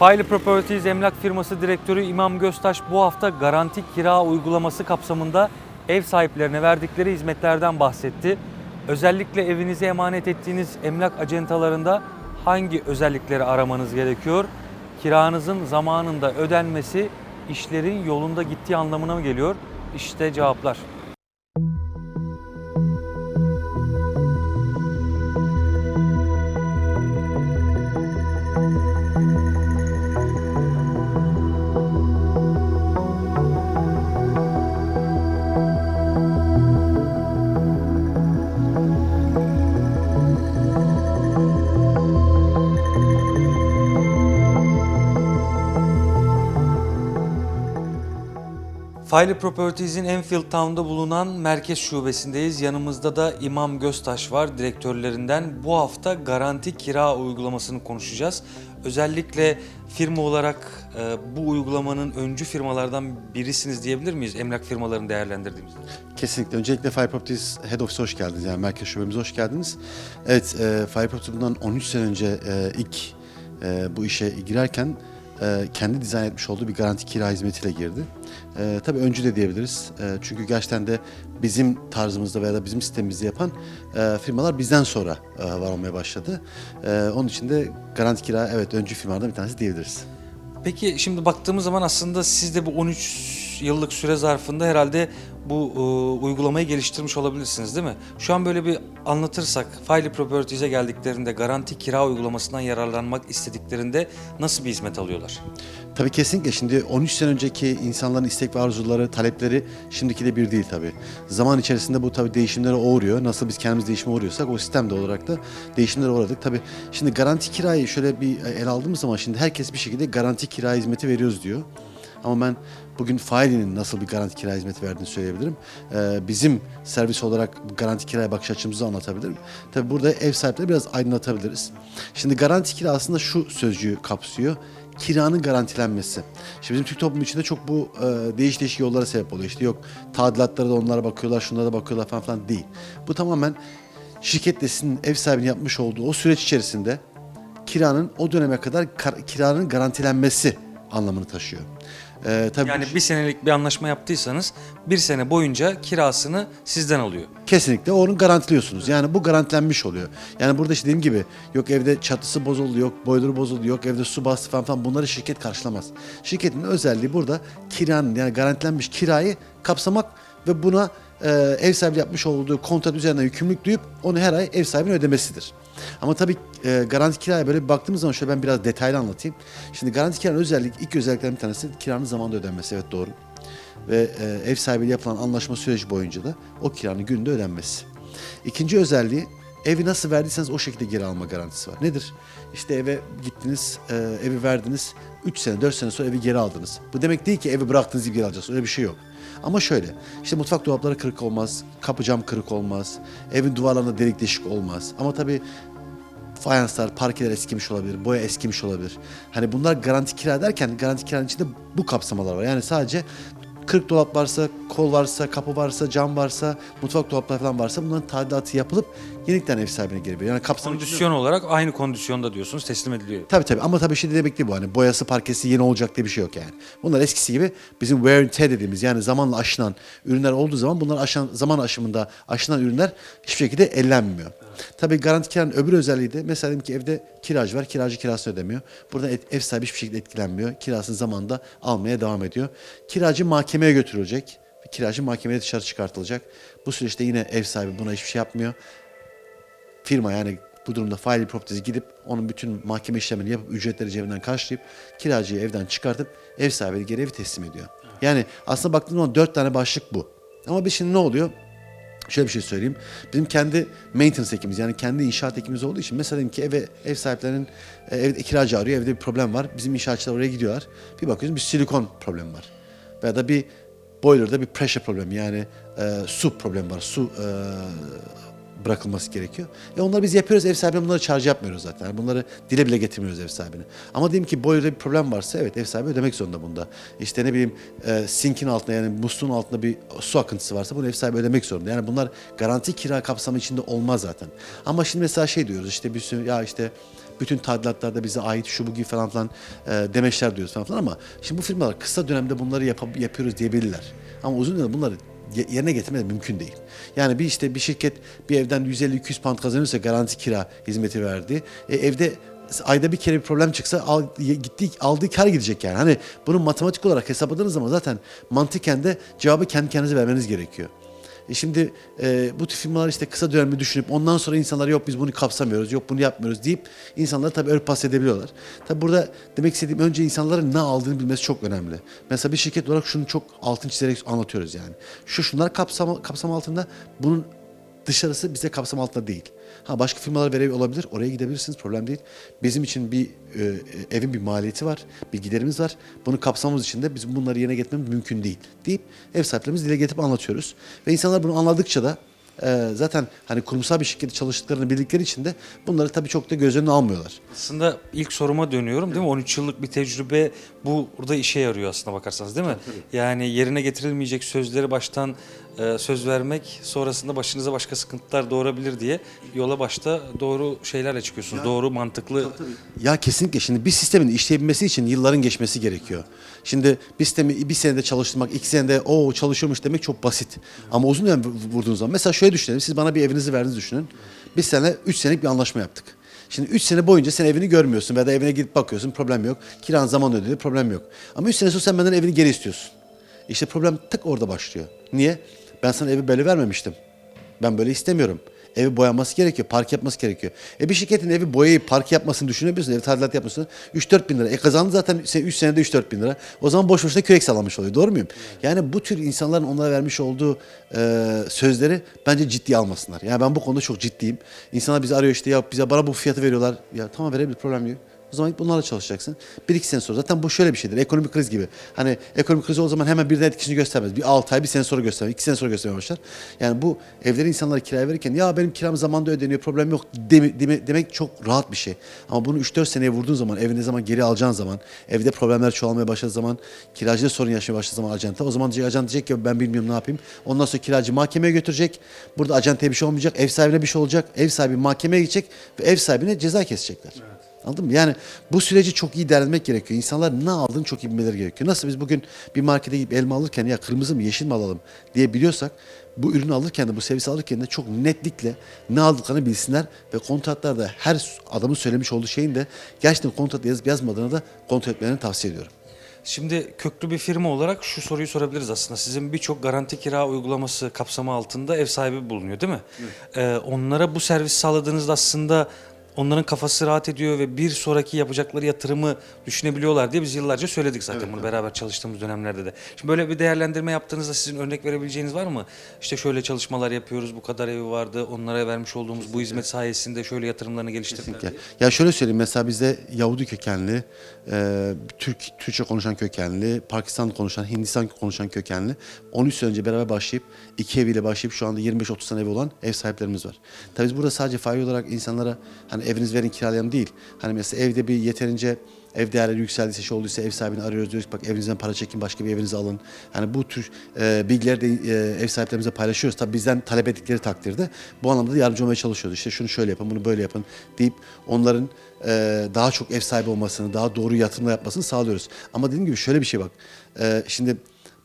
File Properties emlak firması direktörü İmam Göztaş bu hafta garanti kira uygulaması kapsamında ev sahiplerine verdikleri hizmetlerden bahsetti. Özellikle evinizi emanet ettiğiniz emlak acentalarında hangi özellikleri aramanız gerekiyor? Kiranızın zamanında ödenmesi işlerin yolunda gittiği anlamına mı geliyor? İşte cevaplar. File Properties'in Enfield Town'da bulunan merkez şubesindeyiz. Yanımızda da İmam Göztaş var, direktörlerinden. Bu hafta garanti kira uygulamasını konuşacağız. Özellikle firma olarak e, bu uygulamanın öncü firmalardan birisiniz diyebilir miyiz emlak firmalarını değerlendirdiğimizde? Kesinlikle. Öncelikle Fire Properties Head Office hoş geldiniz. Yani merkez şubemize hoş geldiniz. Evet, e, Fire Properties bundan 13 sene önce e, ilk e, bu işe girerken e, kendi dizayn etmiş olduğu bir garanti kira hizmetiyle girdi. E, tabii öncü de diyebiliriz. E, çünkü gerçekten de bizim tarzımızda veya da bizim sistemimizde yapan e, firmalar bizden sonra e, var olmaya başladı. E, onun için de garanti kira evet öncü firmalardan bir tanesi diyebiliriz. Peki şimdi baktığımız zaman aslında siz de bu 13 yıllık süre zarfında herhalde bu e, uygulamayı geliştirmiş olabilirsiniz değil mi? Şu an böyle bir anlatırsak File Properties'e geldiklerinde garanti kira uygulamasından yararlanmak istediklerinde nasıl bir hizmet alıyorlar? Tabii kesinlikle şimdi 13 sene önceki insanların istek ve arzuları, talepleri şimdiki de bir değil tabii. Zaman içerisinde bu tabii değişimlere uğruyor. Nasıl biz kendimiz değişime uğruyorsak o sistemde olarak da değişimlere uğradık. Tabii şimdi garanti kirayı şöyle bir el aldığımız zaman şimdi herkes bir şekilde garanti kira hizmeti veriyoruz diyor. Ama ben bugün Faily'nin nasıl bir garanti kira hizmeti verdiğini söyleyebilirim. Ee, bizim servis olarak garanti kiraya bakış açımızı anlatabilirim. Tabii burada ev sahipleri biraz aydınlatabiliriz. Şimdi garanti kira aslında şu sözcüğü kapsıyor kiranın garantilenmesi. Şimdi bizim Türk toplumu içinde çok bu e, değiş değişik yollara sebep oluyor. İşte yok tadilatlara da onlara bakıyorlar, şunlara da bakıyorlar falan filan değil. Bu tamamen şirketle sizin ev sahibinin yapmış olduğu o süreç içerisinde kiranın o döneme kadar kar- kiranın garantilenmesi anlamını taşıyor. E, tabii Yani bir senelik bir anlaşma yaptıysanız bir sene boyunca kirasını sizden alıyor. Kesinlikle onu garantiliyorsunuz. Yani bu garantilenmiş oluyor. Yani burada işte dediğim gibi yok evde çatısı bozuldu, yok boiler bozuldu, yok evde su bastı falan falan bunları şirket karşılamaz. Şirketin özelliği burada kiranın yani garantilenmiş kirayı kapsamak ve buna e, ev sahibi yapmış olduğu kontrat üzerine yükümlülük duyup onu her ay ev sahibine ödemesidir. Ama tabii e, garanti kiraya böyle bir baktığımız zaman şöyle ben biraz detaylı anlatayım. Şimdi garanti kiranın özellik ilk özelliklerinden bir tanesi kiranın zamanında ödenmesi. Evet doğru ve e, ev sahibiyle yapılan anlaşma süreci boyunca da o kiranın gününde ödenmesi. İkinci özelliği evi nasıl verdiyseniz o şekilde geri alma garantisi var. Nedir? İşte eve gittiniz, e, evi verdiniz, 3 sene, 4 sene sonra evi geri aldınız. Bu demek değil ki evi bıraktığınız gibi geri alacaksınız. Öyle bir şey yok. Ama şöyle, işte mutfak dolapları kırık olmaz, kapı cam kırık olmaz, evin duvarlarında delik deşik olmaz. Ama tabii fayanslar, parkeler eskimiş olabilir, boya eskimiş olabilir. Hani bunlar garanti kira derken garanti kiranın içinde bu kapsamalar var. Yani sadece 40 dolap varsa, kol varsa, kapı varsa, cam varsa, mutfak dolapları falan varsa bunların tadilatı yapılıp yenikten ev sahibine geri veriyor. Yani kapsam içinde- Kondisyon olarak aynı kondisyonda diyorsunuz teslim ediliyor. Tabii tabii ama tabii şey de demek değil bu hani boyası parkesi yeni olacak diye bir şey yok yani. Bunlar eskisi gibi bizim wear and tear dediğimiz yani zamanla aşınan ürünler olduğu zaman bunlar aşan, zaman aşımında aşınan ürünler hiçbir şekilde ellenmiyor. Tabii garanti kiranın öbür özelliği de mesela diyelim ki evde kiracı var kiracı kirasını ödemiyor. Burada ev sahibi hiçbir şekilde etkilenmiyor. Kirasını zamanında almaya devam ediyor. Kiracı mahkemeye götürülecek. Kiracı mahkemeye dışarı çıkartılacak. Bu süreçte yine ev sahibi buna hiçbir şey yapmıyor firma yani bu durumda File Properties'e gidip onun bütün mahkeme işlemini yapıp ücretleri cebinden karşılayıp kiracıyı evden çıkartıp ev sahibine geri evi teslim ediyor. Yani aslında baktığınız zaman dört tane başlık bu. Ama biz şimdi ne oluyor? Şöyle bir şey söyleyeyim. Bizim kendi maintenance ekimiz yani kendi inşaat ekimiz olduğu için mesela diyelim ki eve, ev sahiplerinin e, evde kiracı arıyor evde bir problem var. Bizim inşaatçılar oraya gidiyorlar. Bir bakıyoruz bir silikon problemi var. Veya da bir boiler'da bir pressure problemi yani e, su problemi var. Su e, bırakılması gerekiyor. E onları biz yapıyoruz ev sahibine bunları charge yapmıyoruz zaten. Yani bunları dile bile getirmiyoruz ev sahibine. Ama diyelim ki boiler'da bir problem varsa evet ev sahibi ödemek zorunda bunda. İşte ne bileyim e, sinkin altında yani musluğun altında bir su akıntısı varsa bunu ev sahibi ödemek zorunda. Yani bunlar garanti kira kapsamı içinde olmaz zaten. Ama şimdi mesela şey diyoruz işte bir sürü ya işte Bütün tadilatlarda bize ait şu bu gibi falan filan e, demeçler diyoruz falan filan ama şimdi bu firmalar kısa dönemde bunları yap- yapıyoruz diyebilirler. Ama uzun dönemde bunları ye- yerine getirmek mümkün değil. Yani bir işte bir şirket bir evden 150-200 pound kazanıyorsa garanti kira hizmeti verdi. E, evde ayda bir kere bir problem çıksa al, gitti aldığı kar gidecek yani. Hani bunu matematik olarak hesapladığınız zaman zaten mantıken de cevabı kendi kendinize vermeniz gerekiyor. E şimdi e, bu tür firmalar işte kısa dönemli düşünüp ondan sonra insanlar yok biz bunu kapsamıyoruz, yok bunu yapmıyoruz deyip insanları tabii örtbas edebiliyorlar. Tabii burada demek istediğim önce insanların ne aldığını bilmesi çok önemli. Mesela bir şirket olarak şunu çok altın çizerek anlatıyoruz yani. Şu şunlar kapsam, kapsam altında bunun dışarısı bize kapsam altında değil. Ha başka firmalar verev olabilir. Oraya gidebilirsiniz. Problem değil. Bizim için bir e, evin bir maliyeti var. Bir giderimiz var. Bunu kapsamamız için de bizim bunları yerine getirmemiz mümkün değil. Deyip ev sahiplerimiz dile getirip anlatıyoruz. Ve insanlar bunu anladıkça da e, zaten hani kurumsal bir şirkette çalıştıklarını bildikleri için de bunları tabii çok da göz önüne almıyorlar. Aslında ilk soruma dönüyorum değil mi? 13 yıllık bir tecrübe bu burada işe yarıyor aslında bakarsanız değil mi? Yani yerine getirilmeyecek sözleri baştan e, söz vermek sonrasında başınıza başka sıkıntılar doğurabilir diye yola başta doğru şeylerle çıkıyorsunuz. doğru, mantıklı. Ya kesinlikle şimdi bir sistemin işleyebilmesi için yılların geçmesi gerekiyor. Şimdi bir sistemi bir senede çalıştırmak, iki senede o çalışıyormuş demek çok basit. Ama uzun dönem vurduğunuz zaman mesela şöyle düşünelim. Siz bana bir evinizi verdiniz düşünün. Biz seninle 3 senelik bir anlaşma yaptık. Şimdi 3 sene boyunca sen evini görmüyorsun veya da evine gidip bakıyorsun problem yok. Kiran zaman ödedi problem yok. Ama 3 sene sonra sen benden evini geri istiyorsun. İşte problem tık orada başlıyor. Niye? Ben sana evi böyle vermemiştim. Ben böyle istemiyorum. Evi boyanması gerekiyor, park yapması gerekiyor. E bir şirketin evi boyayıp park yapmasını düşünebiliyorsun, evi tadilat yapmasını 3-4 bin lira. E kazandı zaten 3 senede 3-4 bin lira. O zaman boş boşuna kürek sallamış oluyor. Doğru muyum? Yani bu tür insanların onlara vermiş olduğu e, sözleri bence ciddiye almasınlar. Yani ben bu konuda çok ciddiyim. İnsanlar bizi arıyor işte ya bize bana bu fiyatı veriyorlar. Ya tamam verebilir problem yok. O zaman bunlarla çalışacaksın. Bir iki sene sonra zaten bu şöyle bir şeydir. Ekonomik kriz gibi. Hani ekonomik kriz o zaman hemen birden etkisini göstermez. Bir 6 ay, bir sene sonra göstermez. iki sene sonra göstermeye başlar. Yani bu evleri insanlara kiraya verirken ya benim kiram zamanında ödeniyor problem yok deme- deme- demek çok rahat bir şey. Ama bunu 3-4 seneye vurduğun zaman, evi ne zaman geri alacağın zaman, evde problemler çoğalmaya başladığı zaman, kiracıda sorun yaşamaya başladığı zaman acenta. O zaman diyecek, acent diyecek ki ben bilmiyorum ne yapayım. Ondan sonra kiracı mahkemeye götürecek. Burada acenteye bir şey olmayacak. Ev sahibine bir şey olacak. Ev sahibi mahkemeye gidecek ve ev sahibine ceza kesecekler. Anladın mı? Yani bu süreci çok iyi değerlendirmek gerekiyor. İnsanlar ne aldığını çok iyi bilmeleri gerekiyor. Nasıl biz bugün bir markete gidip elma alırken ya kırmızı mı yeşil mi alalım diye biliyorsak bu ürünü alırken de bu servisi alırken de çok netlikle ne aldıklarını bilsinler ve kontratlarda her adamın söylemiş olduğu şeyin de gerçekten kontratta yazıp yazmadığını da kontrol etmelerini tavsiye ediyorum. Şimdi köklü bir firma olarak şu soruyu sorabiliriz aslında. Sizin birçok garanti kira uygulaması kapsamı altında ev sahibi bulunuyor değil mi? Ee, onlara bu servis sağladığınızda aslında onların kafası rahat ediyor ve bir sonraki yapacakları yatırımı düşünebiliyorlar diye biz yıllarca söyledik zaten bunu beraber çalıştığımız dönemlerde de. Şimdi böyle bir değerlendirme yaptığınızda sizin örnek verebileceğiniz var mı? İşte şöyle çalışmalar yapıyoruz, bu kadar evi vardı, onlara vermiş olduğumuz bu hizmet sayesinde şöyle yatırımlarını geliştirdiler. Ya, ya şöyle söyleyeyim mesela bizde Yahudi kökenli, e, Türk Türkçe konuşan kökenli, Pakistan konuşan, Hindistan konuşan kökenli 13 sene önce beraber başlayıp iki eviyle başlayıp şu anda 25-30 tane evi olan ev sahiplerimiz var. Tabii biz burada sadece faiz olarak insanlara hani eviniz verin kiralayalım değil. Hani mesela evde bir yeterince ev değerleri yükseldiyse şey olduysa ev sahibini arıyoruz diyoruz bak evinizden para çekin başka bir evinizi alın. Hani bu tür e, bilgileri de e, ev sahiplerimize paylaşıyoruz. Tabii bizden talep ettikleri takdirde bu anlamda da yardımcı olmaya çalışıyoruz. İşte şunu şöyle yapın bunu böyle yapın deyip onların e, daha çok ev sahibi olmasını daha doğru yatırımlar yapmasını sağlıyoruz. Ama dediğim gibi şöyle bir şey bak. E, şimdi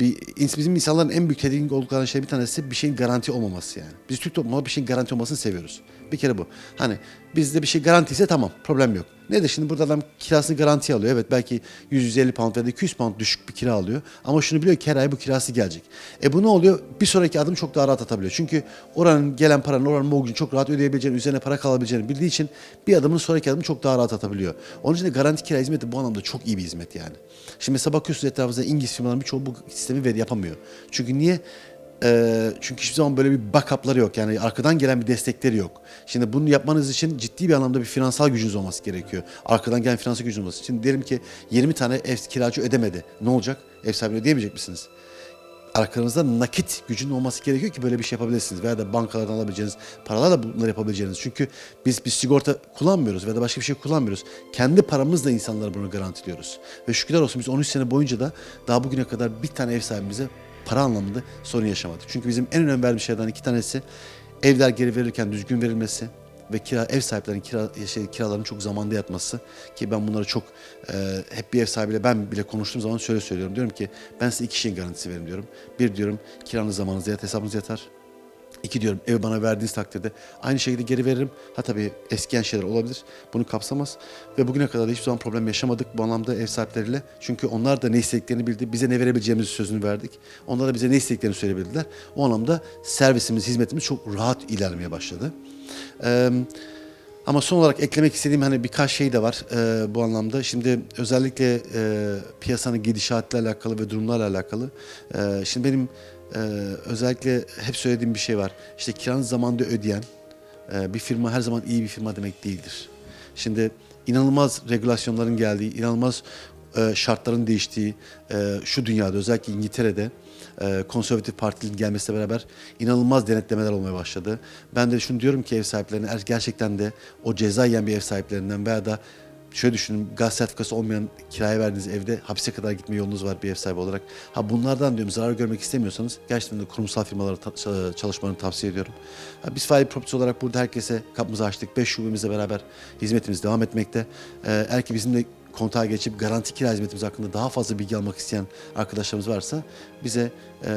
bir bizim insanların en büyük tedirgin oldukları şey bir tanesi bir şeyin garanti olmaması yani. Biz Türk toplumu bir şeyin garanti olmasını seviyoruz. Bir kere bu. Hani bizde bir şey garantiyse tamam problem yok. Ne de şimdi burada adam kirasını garantiye alıyor. Evet belki 100-150 pound ya da 200 pound düşük bir kira alıyor. Ama şunu biliyor ki her ay bu kirası gelecek. E bu ne oluyor? Bir sonraki adım çok daha rahat atabiliyor. Çünkü oranın gelen paranın oranın mortgage'ini çok rahat ödeyebileceğini, üzerine para kalabileceğini bildiği için bir adımın sonraki adımı çok daha rahat atabiliyor. Onun için de garanti kira hizmeti bu anlamda çok iyi bir hizmet yani. Şimdi mesela bakıyorsunuz etrafınızda İngiliz firmaların birçoğu bu sistemi ver yapamıyor. Çünkü niye? Ee, çünkü hiçbir zaman böyle bir backup'ları yok. Yani arkadan gelen bir destekleri yok. Şimdi bunu yapmanız için ciddi bir anlamda bir finansal gücünüz olması gerekiyor. Arkadan gelen finansal gücünüz olması. Şimdi diyelim ki 20 tane ev kiracı ödemedi. Ne olacak? Ev sahibini ödeyemeyecek misiniz? arkanızda nakit gücünün olması gerekiyor ki böyle bir şey yapabilirsiniz. Veya da bankalardan alabileceğiniz paralarla bunları yapabileceğiniz. Çünkü biz bir sigorta kullanmıyoruz veya da başka bir şey kullanmıyoruz. Kendi paramızla insanlara bunu garantiliyoruz. Ve şükürler olsun biz 13 sene boyunca da daha bugüne kadar bir tane ev sahibimize para anlamında sorun yaşamadık. Çünkü bizim en önemli verdiğimiz şeylerden iki tanesi evler geri verirken düzgün verilmesi, ve kira ev sahiplerinin kira şey kiralarının çok zamanda yatması ki ben bunları çok e, hep bir ev sahibiyle ben bile konuştuğum zaman şöyle söylüyorum. Diyorum ki ben size iki şeyin garantisi veririm diyorum. Bir diyorum kiranız zamanınızda yat hesabınız yatar. İki diyorum evi bana verdiğiniz takdirde aynı şekilde geri veririm. Ha tabii eskiyen şeyler olabilir. Bunu kapsamaz. Ve bugüne kadar da hiçbir zaman problem yaşamadık bu anlamda ev sahipleriyle. Çünkü onlar da ne istediklerini bildi. Bize ne verebileceğimizi sözünü verdik. Onlar da bize ne istediklerini söyleyebildiler. O anlamda servisimiz, hizmetimiz çok rahat ilerlemeye başladı. Eee ama son olarak eklemek istediğim hani birkaç şey de var e, bu anlamda. Şimdi özellikle e, piyasanın gidişatıyla alakalı ve durumlarla alakalı. E, şimdi benim e, özellikle hep söylediğim bir şey var. İşte kiranızı zamanında ödeyen e, bir firma her zaman iyi bir firma demek değildir. Şimdi inanılmaz regülasyonların geldiği, inanılmaz e, şartların değiştiği e, şu dünyada özellikle İngiltere'de e, konservatif partinin gelmesiyle beraber inanılmaz denetlemeler olmaya başladı. Ben de şunu diyorum ki ev sahiplerine eğer gerçekten de o ceza yiyen bir ev sahiplerinden veya da şöyle düşünün gaz sertifikası olmayan kiraya verdiğiniz evde hapise kadar gitme yolunuz var bir ev sahibi olarak. Ha bunlardan diyorum zarar görmek istemiyorsanız gerçekten de kurumsal firmalara ta- çalışmanı tavsiye ediyorum. Ha, biz Fahri Property olarak burada herkese kapımızı açtık. 5 şubemizle beraber hizmetimiz devam etmekte. Ee, eğer ki bizimle kontağa geçip garanti kira hizmetimiz hakkında daha fazla bilgi almak isteyen arkadaşlarımız varsa bize e,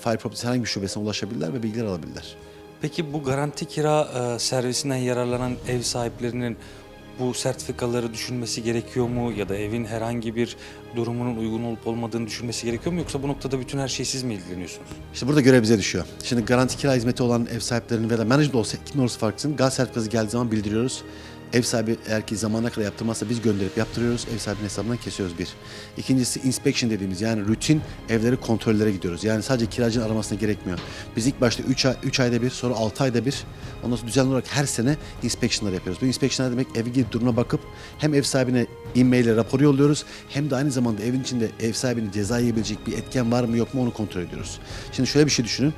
Fire Property herhangi bir şubesine ulaşabilirler ve bilgiler alabilirler. Peki bu garanti kira e, servisinden yararlanan ev sahiplerinin bu sertifikaları düşünmesi gerekiyor mu ya da evin herhangi bir durumunun uygun olup olmadığını düşünmesi gerekiyor mu yoksa bu noktada bütün her şey siz mi ilgileniyorsunuz? İşte burada görev bize düşüyor. Şimdi garanti kira hizmeti olan ev sahiplerinin veya management olsa kimin olursa farksın gaz sertifikası geldiği zaman bildiriyoruz. Ev sahibi eğer ki zamana kadar yaptırmazsa biz gönderip yaptırıyoruz. Ev sahibinin hesabından kesiyoruz bir. İkincisi inspection dediğimiz yani rutin evleri kontrollere gidiyoruz. Yani sadece kiracının aramasına gerekmiyor. Biz ilk başta 3 ay, üç ayda bir sonra 6 ayda bir ondan sonra düzenli olarak her sene inspectionlar yapıyoruz. Bu inspectionlar demek evi gidip duruma bakıp hem ev sahibine e-mail ile rapor yolluyoruz hem de aynı zamanda evin içinde ev sahibinin ceza yiyebilecek bir etken var mı yok mu onu kontrol ediyoruz. Şimdi şöyle bir şey düşünün.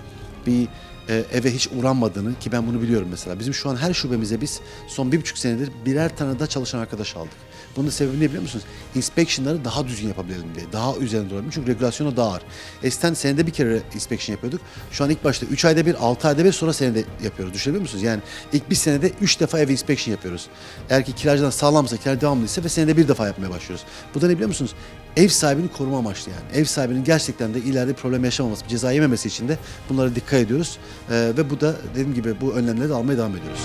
Bir e, eve hiç uğranmadığını ki ben bunu biliyorum mesela. Bizim şu an her şubemize biz son bir buçuk senedir birer tane daha çalışan arkadaş aldık. Bunun sebebi ne biliyor musunuz? Inspection'ları daha düzgün yapabilelim diye. Daha üzerinde duralım. Çünkü regülasyonu daha ağır. Eskiden senede bir kere inspection yapıyorduk. Şu an ilk başta 3 ayda bir, 6 ayda bir sonra senede yapıyoruz. Düşünebiliyor musunuz? Yani ilk bir senede 3 defa ev inspection yapıyoruz. Eğer ki kiracıdan sağlamsa, kira devamlıysa ve senede bir defa yapmaya başlıyoruz. Bu da ne biliyor musunuz? Ev sahibini koruma amaçlı yani. Ev sahibinin gerçekten de ileride problem yaşamaması, ceza yememesi için de bunlara dikkat ediyoruz. Ee, ve bu da dediğim gibi bu önlemleri de almaya devam ediyoruz.